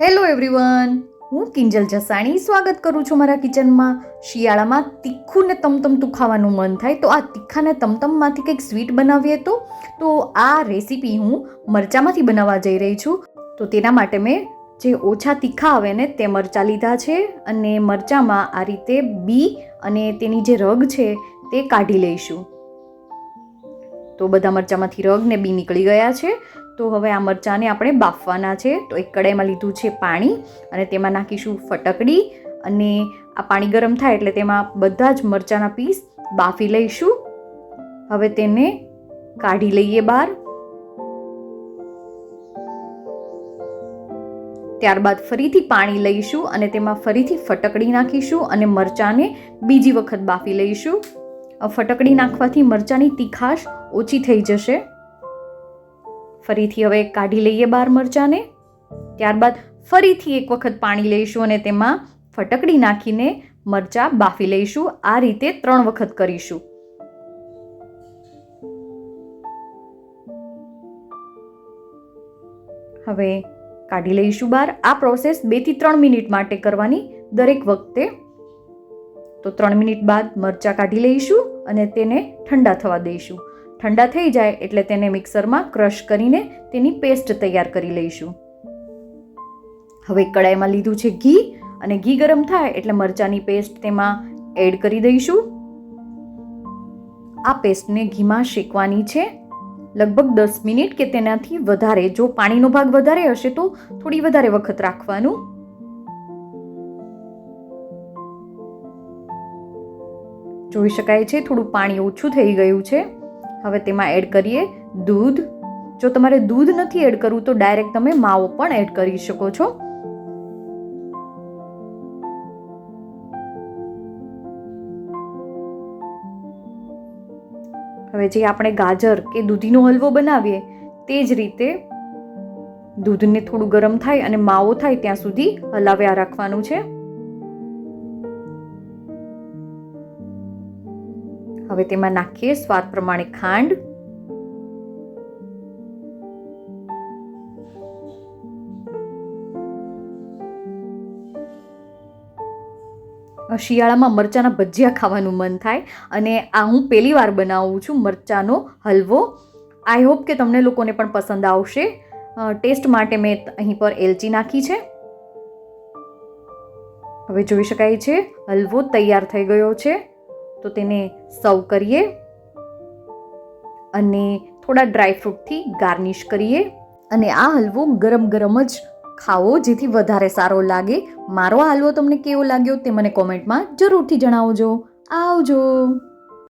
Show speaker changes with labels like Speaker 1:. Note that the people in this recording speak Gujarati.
Speaker 1: હેલો એવરીવન હું કિંજલ જસાણી સ્વાગત કરું છું મારા કિચનમાં. શિયાળામાં તીખું ને તમતમતું ખાવાનું મન થાય તો આ તીખા ને તમતમમાંથી કંઈક સ્વીટ બનાવીએ તો? તો આ રેસીપી હું મરચામાંથી બનાવવા જઈ રહી છું. તો તેના માટે મેં જે ઓછા તીખા આવે ને તે મરચાં લીધા છે અને મરચાંમાં આ રીતે બી અને તેની જે રગ છે તે કાઢી લઈશું. તો બધા મરચાંમાંથી રગ ને બી નીકળી ગયા છે. તો હવે આ મરચાંને આપણે બાફવાના છે. તો એક કડાઈમાં લીધું છે પાણી અને તેમાં નાખીશું ફટકડી અને આ પાણી ગરમ થાય એટલે તેમાં બધા જ મરચાંના પીસ બાફી લઈશું. હવે તેને કાઢી લઈએ બહાર. ત્યારબાદ ફરીથી પાણી લઈશું અને તેમાં ફરીથી ફટકડી નાખીશું અને મરચાંને બીજી વખત બાફી લઈશું. ફટકડી નાખવાથી મરચાંની તીખાશ ઓછી થઈ જશે. ફરીથી હવે કાઢી લઈએ બાર મરચાંને. ત્યારબાદ ફરીથી એક વખત પાણી લઈશું અને તેમાં ફટકડી નાખીને મરચાં બાફી લઈશું. આ રીતે ત્રણ વખત કરીશું. હવે કાઢી લઈશું બહાર આ પ્રોસેસ બેથી ત્રણ મિનિટ માટે કરવાની દરેક વખતે. તો ત્રણ મિનિટ બાદ મરચાં કાઢી લઈશું અને તેને ઠંડા થવા દઈશું. ઠંડા થઈ જાય એટલે તેને મિક્સરમાં ક્રશ કરીને તેની પેસ્ટ તૈયાર કરી લઈશું. હવે કડાઈમાં લીધું છે ઘી અને ઘી ગરમ થાય એટલે મરચાંની પેસ્ટ તેમાં એડ કરી દઈશું. આ પેસ્ટને ઘીમાં શેકવાની છે. લગભગ દસ મિનિટ કે તેનાથી વધારે, જો પાણીનો ભાગ વધારે હશે તો થોડી વધારે વખત રાખવાનું. જોઈ શકાય છે થોડું પાણી ઓછું થઈ ગયું છે. હવે તેમાં એડ કરીએ દૂધ. જો તમારે દૂધ નથી એડ કરવું તો ડાયરેક્ટ તમે માવો પણ એડ કરી શકો છો. હવે જે આપણે ગાજર કે દૂધીનો હલવો બનાવીએ, તે જ રીતે દૂધને થોડું ગરમ થાય અને માવો થાય ત્યાં સુધી હલાવ્યા રાખવાનું છે. હવે તેમાં નાખીએ સ્વાદ પ્રમાણે ખાંડ. શિયાળામાં મરચાંના ભજીયા ખાવાનું મન થાય અને આ હું પહેલી વાર બનાવું છું મરચાંનો હલવો. આઈ હોપ કે તમને લોકોને પણ પસંદ આવશે. ટેસ્ટ માટે મેં અહીં પર એલચી નાખી છે. હવે જોઈ શકાય છે, હલવો તૈયાર થઈ ગયો છે. તો તેને સર્વ કરીએ અને થોડા ડ્રાયફ્રૂટથી ગાર્નિશ કરીએ અને આ હલવો ગરમ ગરમ જ ખાવો, જેથી વધારે સારો લાગે. મારો હલવો તમને કેવો લાગ્યો તે મને કોમેન્ટમાં જરૂરથી જણાવજો. આવજો.